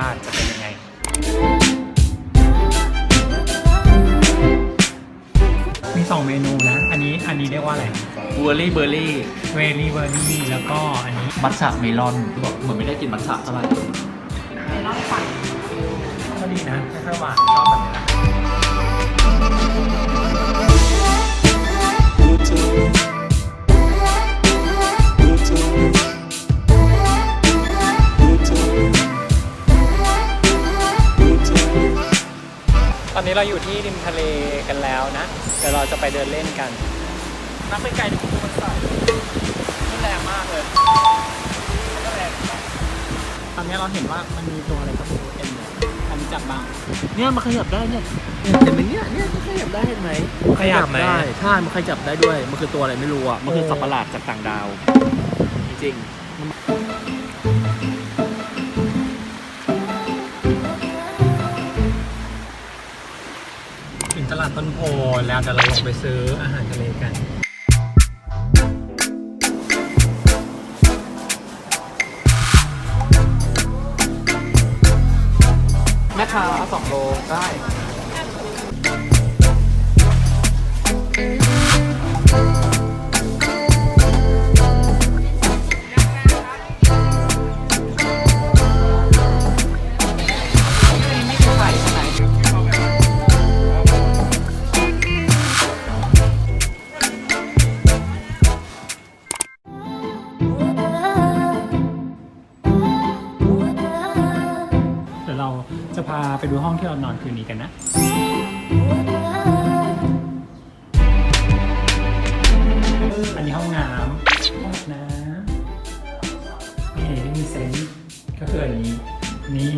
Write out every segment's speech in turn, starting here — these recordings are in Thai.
ารสชาติจะเป็นยังไง มีสองเมนูนะ อันนี้อันนี้เรียกว่าอะไรเบอร์รี่เบอร์รี่เวลี่เบอร์รี่แล้วก็อันนี้มัทฉะเมลอนบอกเหมือนไม่ได้กินมัทฉะเท่าไหร่ก็ดีนะไม่ค่อยหวานชอบแบบนี้นะ ตอนนี้เราอยู่ที่ริมทะเลกันแล้วนะ เดี๋ยวเราจะไปเดินเล่นกัน นักไปไกลถึงมันใส่นี่แรงมากเลยก็แรงตอนนี้เราเห็นว่ามันมีตัวอะไรก็ไม่รู้เต็มเลยอันนี้จับบ้าง เนี่ยมันขยับได้เนี่ยเห็นไหมเนี่ยเนี่ยมันขยับได้เห็นไหมขยับไหม ได้ใช่มันขยับได้ด้วย มันคือตัวอะไรไม่รู้อะ มันคือโอ้สัตว์ประหลาดจากต่างดาว จริงถึ ต้นโพแล้วเดี๋ยวเราลงไปซื้ออาหารทะเลกันแม่ค้าสองโลได้ จะพาไปดูห้องที่เรานอนคืนนี้กันนะ อันนี้ห้องน้ำห้องน้ำนี่ที่มีเซนส์ก็คืออันนี้ นี่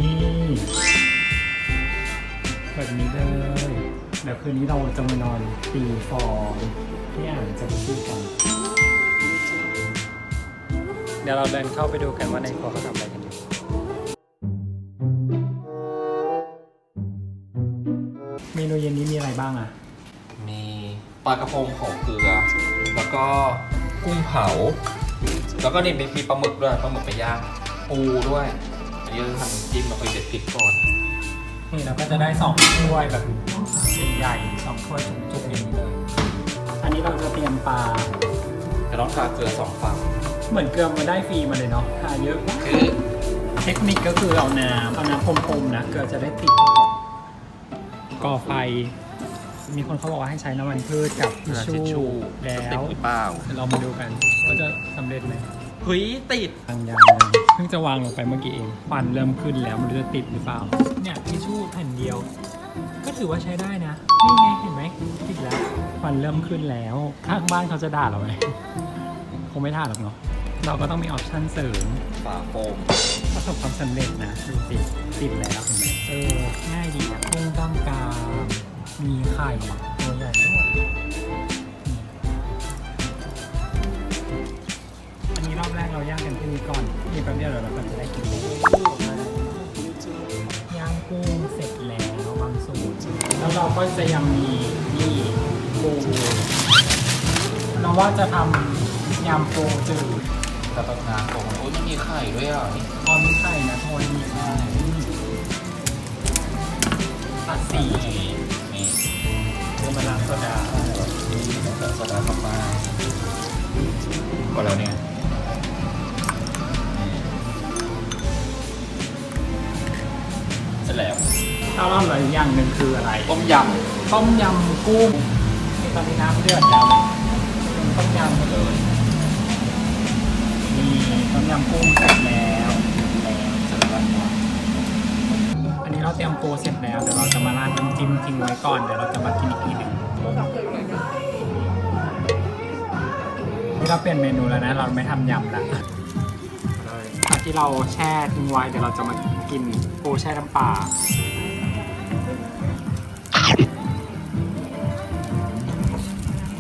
แบบนี้เลย เดี๋ยวคืนนี้เราจะมานอนตีฟองที่อ่างจะไปที่กัน เดี๋ยวเราเดินเข้าไปดูกันว่าในครัวเขาทำอะไรกัน บ้างอะมีปลากระพงเผาเกลือ แล้วก็กุ้งเผา แล้วก็นี่มีมีปลาหมึกด้วยปลาหมึกไปย่างปูด้วยอันนี้เราทำน้ำจิ้มเราไปเด็ดพริกก่อนนี่เราก็จะได้สองถ้วยแบบใหญ่ๆสองถ้วยจุกๆอย่างนี้เลยอันนี้เราจะเตรียมปลาจะต้องทาเกลือสองฝั่งเหมือนเกลือมาได้ฟรีมาเลยเนาะทาเยอะคือเทคนิคก็คือเอาน้ำเอาน้ำพรมๆนะเกลือจะได้ติดก่อไฟ มีคนเขาบอกว่าให้ใช้น้ำมันพืชกับทิชทิชชู่ชู่จะแล้ติดว หรือเปล่าเรามาดูกันว่าจะสำเร็จไหมเฮ้ยติดยังยังเพิ่งจะวางลงไปเมื่อกี้เองควันเริ่มขึ้นแล้วไมันจะติดหรือเปล่า เนี่ยทิชชู่แผ่นเดียว ก็ถือว่าใช้ได้นะ นี่ไงเห็นไหมติดแล้วควันเริ่มขึ้นแล้วข้างบ้านเขาจะด่าเราไหมคงไม่ด่าหรอกเนาะเราก็ต้องมีออปชั่นเสริม ฝาโฟมประสบความสำเร็จนะดูสิติดแล้วเห็นไหมเออง่ายดีนะกุ้งกล้ามกราม มีไข่ตัวใหญ่ด้วยอันนี้รอบแรกเราย่างกันที่นี่ก่อนนี่แป๊บเดียวเดี๋ยวเราก็จะได้กินย่างกุ้งเสร็จแล้วบางส่วนแล้วเราก็จะยังมีนี่ปูเราว่าจะทำยำปูจืดแต่ตอนงานบอกว่าโอ้ยมันมีไข่ด้วยอะนี่พอมีไข่นะโทนมีไข่ตัดสี ก็แล้วเนี่ยเสร็จแล้วถ้าเราเหลืออีกอย่างหนึ่งคืออะไร ต้มยต้มยำกุ้งนี่ตอนนี้น้ำเดือดแล้วเป็นต้มยำหมดเลยนี่ต้มยำกุ้งเสร็จแล้วแล้วำเสร็จแล้ว อันนี้เราเตรียมตัวเสร็จแล้วเดี๋ยวเราจะมาราดน้ำจิ้มทิ้งไว้ก่อนเดี๋ยวเราจะมากินอีกทีหนึ่ง นี่เราเปลี่ยนเมนูแล้วนะ เราไม่ทำยำละผักที่เราแช่ทิ้งไว้เดี๋ยวเราจะมากินปูแช่น้ำปลา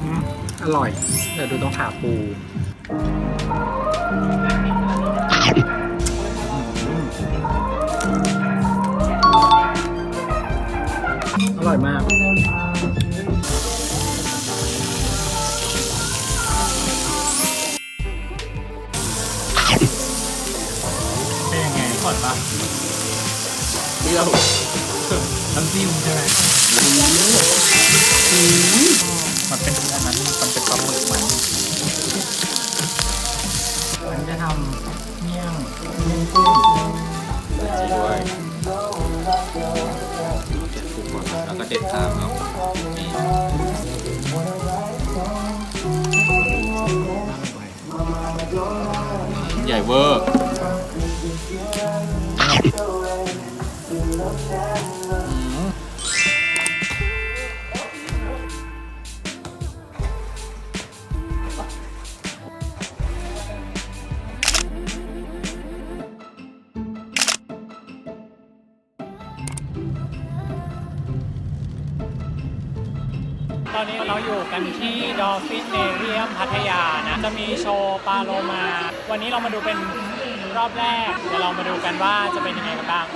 อืมอร่อย เดี๋ยวดูต้องขาปูอืมอร่อยมาก เปรี้ยวน้ำจิ้มใช่ไหมมันเป็นอันนั้นมันเป็นปลาหมึกมันมันจะทำเมี่ยงเมี่ยงกุ้งจีด้วยแล้วก็เด็ดตามเอานี่ใหญ่เวอร์ ตอนนี้เราอยู่กันที่ดอฟฟินเนเรียมพัทยานะ จะมีโชว์ปลาโลมา วันนี้เรามาดูเป็น รอบแรกเดี๋ยวลองมาดูกันว่าจะเป็นยังไงกันบ้าง